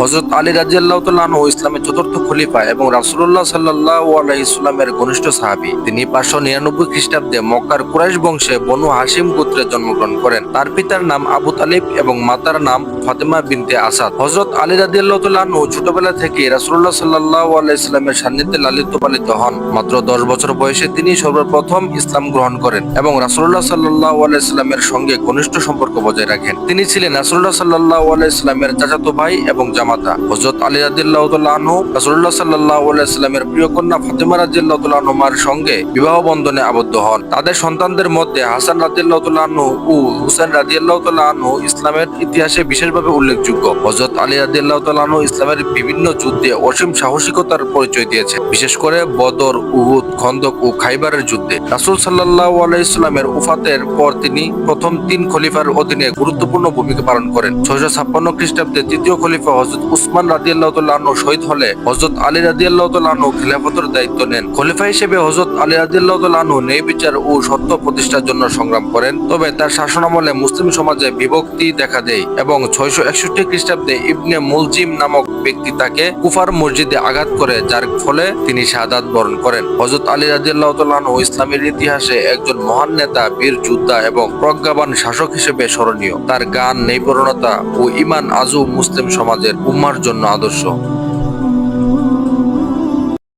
হজরত আলী রাজিয়াল্লাহ তাল্লাহ ইসলামের চতুর্থ খলিফা এবং রাসুল্লাহ সাল্লাহ ইসলামের ঘনিষ্ঠ সাহাবি। তিনি পাঁচশো নিরানব্বই খ্রিস্টাব্দে মক্কার কুরাইশ বংশে বনু হাসিম গোত্রে জন্মগ্রহণ করেন। তার পিতার নাম আবু তালিব এবং মাতার নাম ফাতেমা বিনতে আসাদ। হজরত আলী রাজিয়াল্লাহ তাল্লাহ ছোটবেলা থেকে রাসুল্লাহ সাল্লাহ ইসলামের সান্নিধ্যে লালিত পালিত হন। মাত্র দশ বছর বয়সে তিনি সর্বপ্রথম ইসলাম গ্রহণ করেন এবং রাসুল্লাহ সাল্লাহ ইসলামের সঙ্গে ঘনিষ্ঠ সম্পর্ক বজায় রাখেন। তিনি ছিলেন রাসুল্লাহ সাল্লাহ ইসলামের চাচাতো ভাই এবং জামাতা। হজরত আলী রাদিল্লাহ আনহু রাসুল্লাহ সাল্লাহ ইসলামের প্রিয় কন্যা ফাতেমা রাজিয়াল্লাহ আনহুমার সঙ্গে বিবাহ বন্ধনে আবদ্ধ হন। তাদের সন্তানদের মধ্যে হাসান রাজিয়াল্লাহ আনহু ও হুসেন রাজিয়াল্লাহ আনহু ইসলামের ইতিহাসে বিশেষভাবে উল্লেখযোগ্য। হজরত আলী রাদিল্লাহ আনহু ইসলামের বিভিন্ন যুদ্ধে অসীম সাহসিকতার পরিচয় দিয়েছে। বিশেষ করে বদর, উহুদ, খন্দক ও খাইবারের যুদ্ধে। রাসুল সাল্লাহ আলাইস্লামের উফাতের পর তিনি প্রথম তিন খলিফার অধীনে গুরুত্বপূর্ণ ভূমিকা পালন করেন। ছয়শো ছাপ্পান্ন খ্রিস্টাব্দে তৃতীয় খলিফা হজরত উসমান রাদিয়াল্লাহ আনহু শহীদ হলে হজরত আলী রাদিয়াল্লাহ আনহু খিলাফতের দায়িত্ব নেন। খলিফা হিসেবে হজরত আলী রাদিয়াল্লাহ আনহু ন্যায় বিচার ও সত্য প্রতিষ্ঠার জন্য সংগ্রাম করেন, তবে তার শাসনামলে মুসলিম সমাজে বিভক্তি দেখা দেয় এবং ছয়শো একষট্টি খ্রিস্টাব্দে ইবনে মুলজিম নামক ব্যক্তি তাকে কুফার মসজিদে আঘাত করে, যার ফলে তিনি শাহাদাত বরণ করেন। হজরত আলী রাজিয়াল্লাহ ও ইসলামের ইতিহাসে একজন মহান নেতা, বীর যোদ্ধা এবং প্রজ্ঞাবান শাসক হিসেবে স্মরণীয়। তার গান নৈপরণতা ও ইমান আজু মুসলিম সমাজের উম্মার জন্য আদর্শ।